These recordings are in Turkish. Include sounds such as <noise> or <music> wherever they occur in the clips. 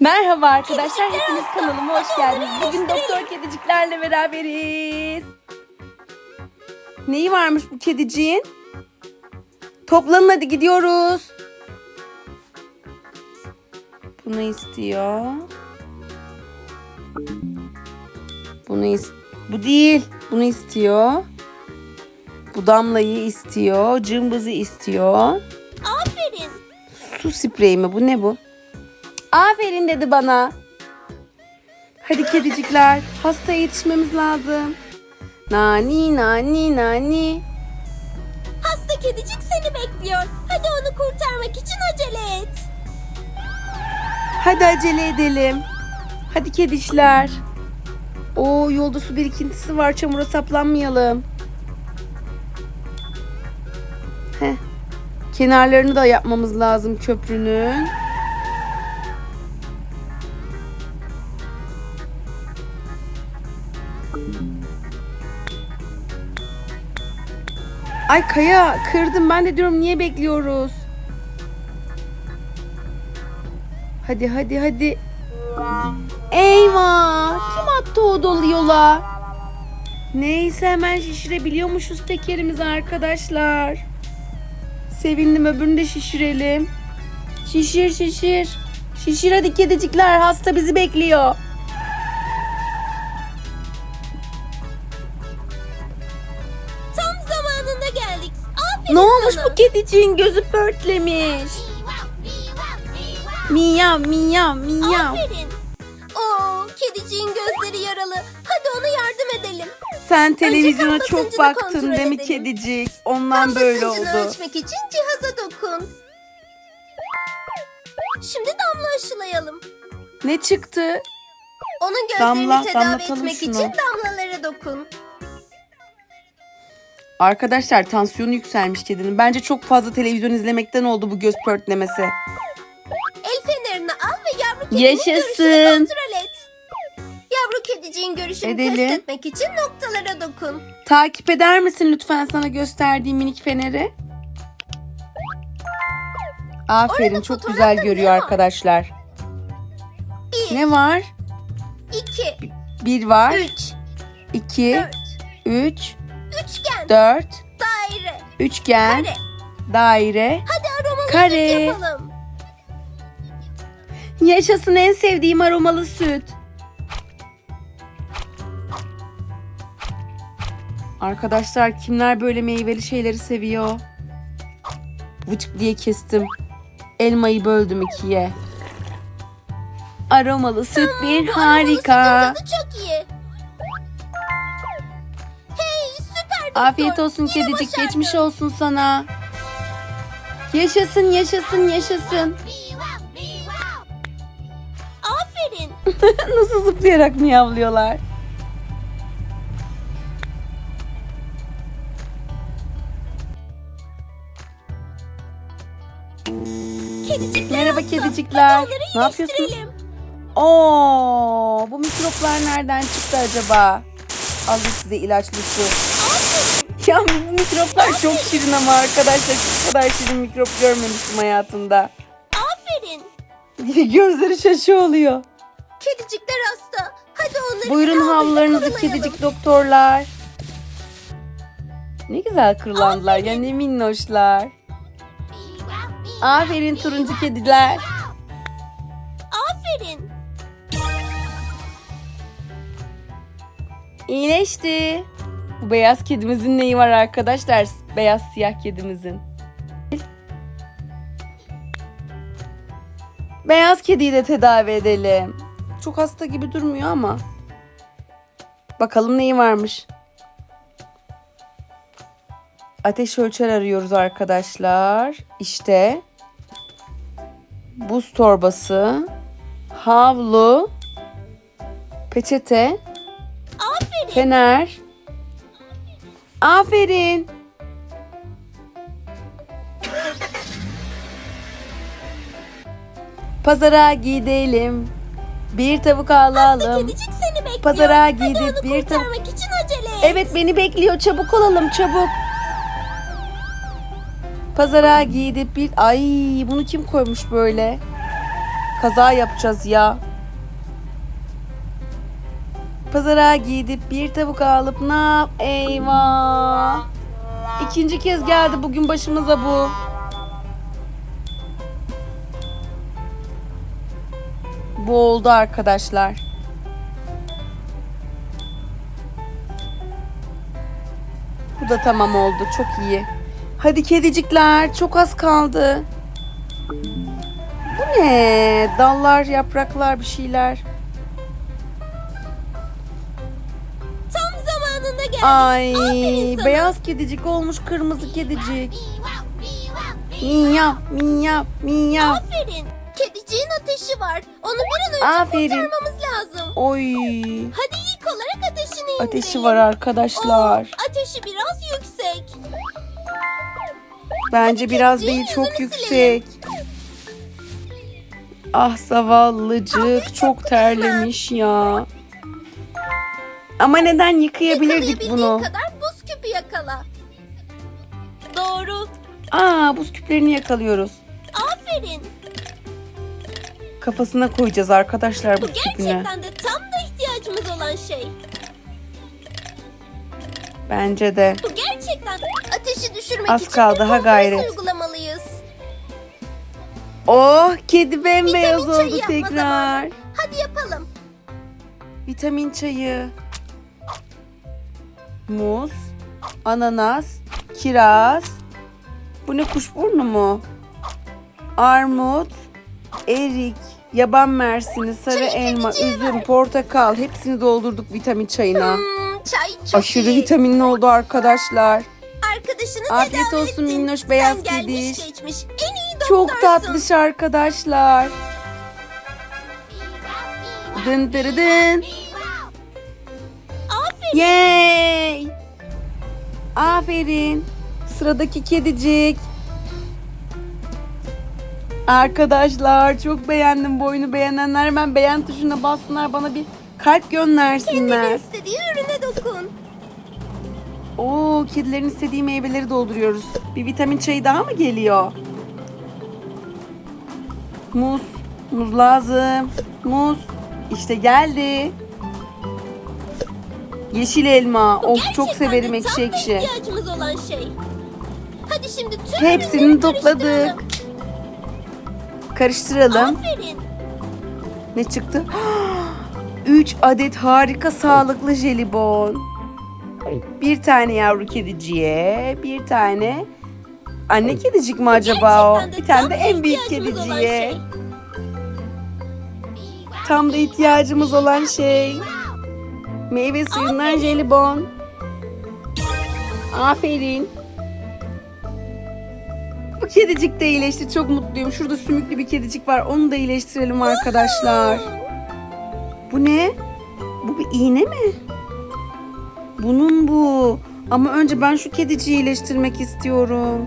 Merhaba arkadaşlar, hepiniz kanalıma hoş geldiniz. Bugün doktor kediciklerle beraberiz. Neyi varmış bu kediciğin? Toplanın hadi gidiyoruz. Bunu istiyor. Bunu is bu değil. Bunu istiyor. Bu damlayı istiyor. Cımbızı istiyor. Aferin. Su spreyi mi? Bu ne bu? Aferin dedi bana. Hadi kedicikler. Hastaya yetişmemiz lazım. Nani nani nani. Hasta kedicik seni bekliyor. Hadi onu kurtarmak için acele et. Hadi acele edelim. Hadi kedişler. Oo yolda su birikintisi var. Çamura saplanmayalım. Heh. Kenarlarını da yapmamız lazım köprünün. Ay Kaya kırdım. Ben de diyorum niye bekliyoruz? Hadi hadi hadi. Eyvah! Kim attı o dolu yola? Neyse hemen şişirebiliyormuşuz tekerimizi arkadaşlar. Sevindim öbürünü de şişirelim. Şişir şişir. Şişir hadi kedicikler hasta bizi bekliyor. Kediciğin gözü pörtlemiş. Miyav miyav miyav. Aferin. Oo, kediciğin gözleri yaralı. Hadi ona yardım edelim. Sen televizyona çok baktın değil mi edelim. kedicik? Ondan böyle oldu. ölçmek için cihaza dokun. Şimdi damla aşılayalım. Ne çıktı? Onun gözlerini Damla, tedavi damlatalım etmek şunu. için damlalara dokun. Arkadaşlar tansiyonu yükselmiş kedinin. Bence çok fazla televizyon izlemekten oldu bu göz pörtlemesi. El fenerini al ve yavru kedinin görüşünü Yaşasın. kontrol et. Yavru kediciğin görüşünü Edelim. test etmek için noktalara dokun. Takip eder misin lütfen sana gösterdiğim minik feneri? Aferin Orada çok fotoğrafta güzel ne görüyor var? arkadaşlar. Bir, Ne var? iki, Bir var. üç, iki, dört. üç, Üçgen, dört, daire, üçgen, kare. daire, Hadi aromalı Kare. süt yapalım. Yaşasın en sevdiğim aromalı süt. Arkadaşlar kimler böyle meyveli şeyleri seviyor? Vıcık diye kestim. Elmayı böldüm ikiye. Aromalı süt bir Bu aromalı harika. sütün tadı çok iyi. Doktor. Afiyet olsun Yine kedicik başardın. geçmiş olsun sana. Yaşasın yaşasın yaşasın. Aferin. <laughs> Nasıl zıplayarak miyavlıyorlar? Kedicikler Merhaba hasta. kedicikler. Ne yapıyorsunuz? Oo, bu mikroplar nereden çıktı acaba? Alın size ilaçlı su. Ya bu mikroplar çok şirin ama arkadaşlar şu kadar şirin mikrop görmemiştim hayatımda. Aferin. <laughs> Gözleri şaşı oluyor. Kedicikler hasta. Hadi onları Buyurun havluyla havlularınızı kurulayalım. kedicik doktorlar. Ne güzel kırılandılar ya ne minnoşlar. Aferin turuncu kediler. Aferin. İyileşti. Bu beyaz kedimizin neyi var arkadaşlar? Beyaz siyah kedimizin. Beyaz kediyi de tedavi edelim. Çok hasta gibi durmuyor ama. Bakalım neyi varmış. Ateş ölçer arıyoruz arkadaşlar. İşte buz torbası, havlu, peçete, Aferin. Fener. Aferin. Pazara gidelim. Bir tavuk alalım. Kedicik seni bekliyor. Pazara Hadi gidip onu bir ta- kurtarmak için acele et. Evet beni bekliyor. Çabuk olalım çabuk. Pazara gidip bir... Ay bunu kim koymuş böyle? Kaza yapacağız ya. Pazara gidip bir tavuk alıp ne yap? Eyvah. İkinci kez geldi bugün başımıza bu. Bu oldu arkadaşlar. Bu da tamam oldu. Çok iyi. Hadi kedicikler. Çok az kaldı. Bu ne? Dallar, yapraklar, bir şeyler. Ay, Aferin beyaz kedicik olmuş kırmızı kedicik. Miyav, miyav, miyav. Aferin. Kediciğin ateşi var. Onu bir an önce Aferin. kurtarmamız lazım. Oy. Hadi ilk olarak ateşini indirelim. Ateşi var arkadaşlar. Oo, ateşi biraz yüksek. Bence biraz kediciğin değil çok yüzünü yüksek. Ah zavallıcık çok terlemiş ya. Ama neden yıkayabilirdik Yakalayabildiğin bunu? kadar buz küpü yakala. Doğru. Aa buz küplerini yakalıyoruz. Aferin. Kafasına koyacağız arkadaşlar Bu buz küpünü. gerçekten de tam da ihtiyacımız olan şey. Bence de. Bu gerçekten ateşi düşürmek Az için kaldı, bir ha kompres gayret. uygulamalıyız. Oh kedi bembeyaz Vitamin çayı oldu yapma tekrar. zamanı. Hadi yapalım. Vitamin çayı. Muz, ananas, kiraz. Bu ne kuşburnu mu? Armut, erik, yaban mersini, sarı elma, üzüm, portakal hepsini doldurduk vitamin çayına. Hmm, çay çok Aşırı iyi. vitaminli oldu arkadaşlar. Arkadaşını Afiyet tedavi olsun ettin. minnoş beyaz Sen gelmiş kediş. geçmiş. En iyi Çok doktorsun. tatlış arkadaşlar. Dın dırı dın. Yay! Aferin. Sıradaki kedicik. Arkadaşlar çok beğendim bu oyunu beğenenler hemen beğen tuşuna bassınlar bana bir kalp göndersinler. istediği ürüne dokun. Oo kedilerin istediği meyveleri dolduruyoruz. Bir vitamin çayı daha mı geliyor? Muz. Muz lazım. Muz. İşte geldi. Yeşil elma. Of çok gerçekten severim de ekşi tam da ekşi. ihtiyacımız olan şey. Hadi şimdi tüm Hepsini topladık. karıştıralım. Karıştıralım. Aferin. Ne çıktı? <gasps> 3 adet harika sağlıklı jelibon. Bir tane yavru kediciye, bir tane anne kedicik mi acaba o? Gerçekten de Bir tane tam de da en büyük ihtiyacımız olan kediciye. şey. Tam da ihtiyacımız olan şey. Meyve suyundan jelibon. Aferin. Bu kedicik de iyileşti. Çok mutluyum. Şurada sümüklü bir kedicik var. Onu da iyileştirelim arkadaşlar. Bu ne? Bu bir iğne mi? Bunun bu. Ama önce ben şu kediciyi iyileştirmek istiyorum.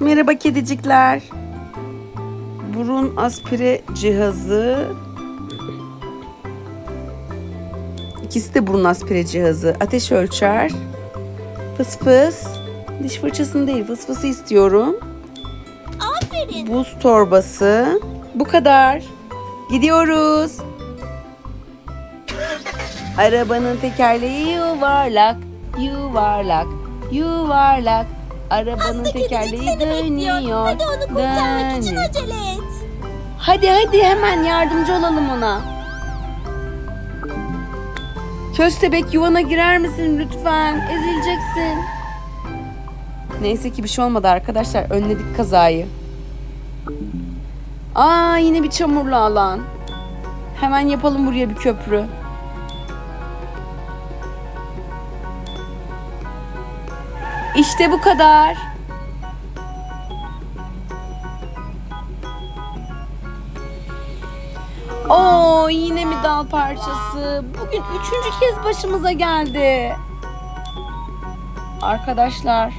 Merhaba kedicikler. Burun aspire cihazı. İkisi de burun aspire cihazı. Ateş ölçer. Fıs fıs. Diş fırçasını değil fıs fısı istiyorum. Aferin. Buz torbası. Bu kadar. Gidiyoruz. Arabanın tekerleği yuvarlak, yuvarlak, yuvarlak. Arabanın Hasta kedicik tekerleği seni bekliyor. dönüyor. Hadi onu kurtarmak için dönüyor. acele et. Hadi hadi hemen yardımcı olalım ona. Köstebek yuvana girer misin lütfen? Ezileceksin. Neyse ki bir şey olmadı arkadaşlar. Önledik kazayı. Aa yine bir çamurlu alan. Hemen yapalım buraya bir köprü. İşte bu kadar. Oo yine mi dal parçası? Bugün üçüncü kez başımıza geldi. Arkadaşlar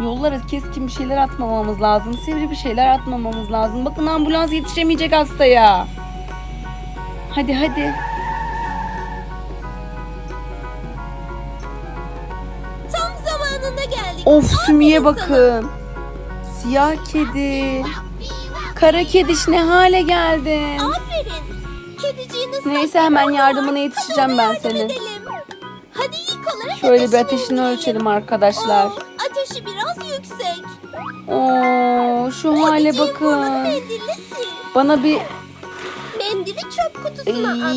yollara keskin bir şeyler atmamamız lazım. Sivri bir şeyler atmamamız lazım. Bakın ambulans yetişemeyecek hastaya. Hadi hadi. Of sana. bakın. Siyah kedi. Kara kediş ne hale geldin? Aferin. Neyse, hemen yardımına yetişeceğim ben senin. edelim. Hadi ilk olarak Şöyle bir ateşini ölçelim arkadaşlar. Oo, ateşi biraz yüksek. Oo, şu hale bakın. Bana bir Mendili çöp kutusuna at.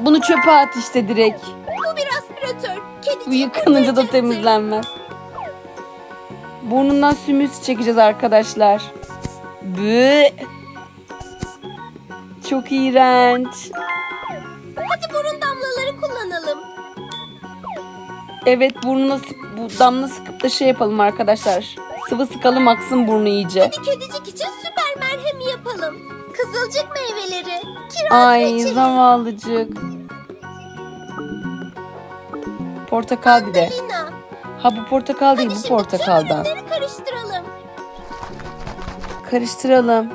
Bunu çöpe at işte direkt. Bu bir aspiratör. Bu Kediciği yıkanınca da temizlenmez. Burnundan sümüğü çekeceğiz arkadaşlar. Bı. Çok iğrenç. Hadi burun damlaları kullanalım. Evet burnuna sık, bu damla sıkıp da şey yapalım arkadaşlar. Sıvı sıkalım aksın burnu iyice. Hadi kedicik için süper merhemi yapalım. Kızılcık meyveleri, kiraz Ay reçeli, zavallıcık. Portakal bir de. mandalina. Ha bu portakal değil Hadi bu şimdi portakaldan. tüm ürünleri karıştıralım. Karıştıralım.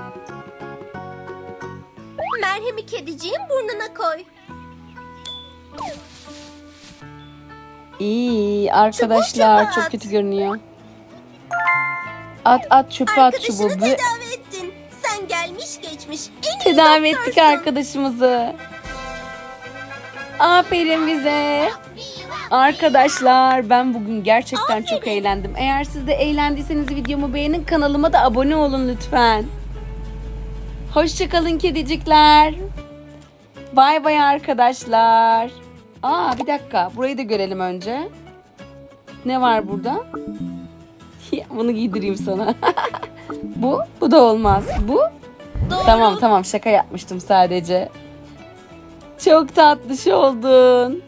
Merhemi kediciğin burnuna koy. İyi arkadaşlar çok at. kötü görünüyor. At at çöpe at Arkadaşını çubuğu. Bu- tedavi ettin. Sen gelmiş geçmiş. En iyi Tedavi ettik doktorsun. arkadaşımızı. Aferin bize. Arkadaşlar ben bugün gerçekten çok Aferin. eğlendim. Eğer siz de eğlendiyseniz videomu beğenin kanalıma da abone olun lütfen. Hoşçakalın kedicikler. Bay bay arkadaşlar. Aa bir dakika burayı da görelim önce. Ne var burada? <laughs> Bunu giydireyim sana. <laughs> bu, bu da olmaz. Bu, Doğru. Tamam tamam şaka yapmıştım sadece. Çok tatlış oldun.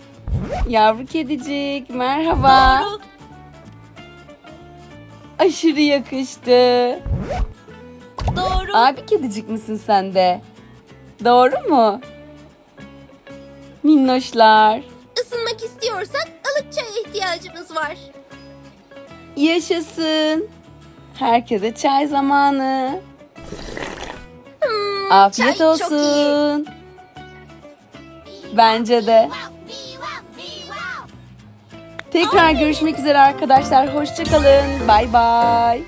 Yavru kedicik merhaba. Doğru. Aşırı yakıştı. Doğru. Abi kedicik misin sen de? Doğru mu? Minnoşlar. Isınmak istiyorsak ılık çaya ihtiyacımız var. Yaşasın. Herkese çay zamanı. Hmm, Afiyet çay olsun. Bence de. Tekrar görüşmek üzere arkadaşlar. Hoşçakalın. Bay bay.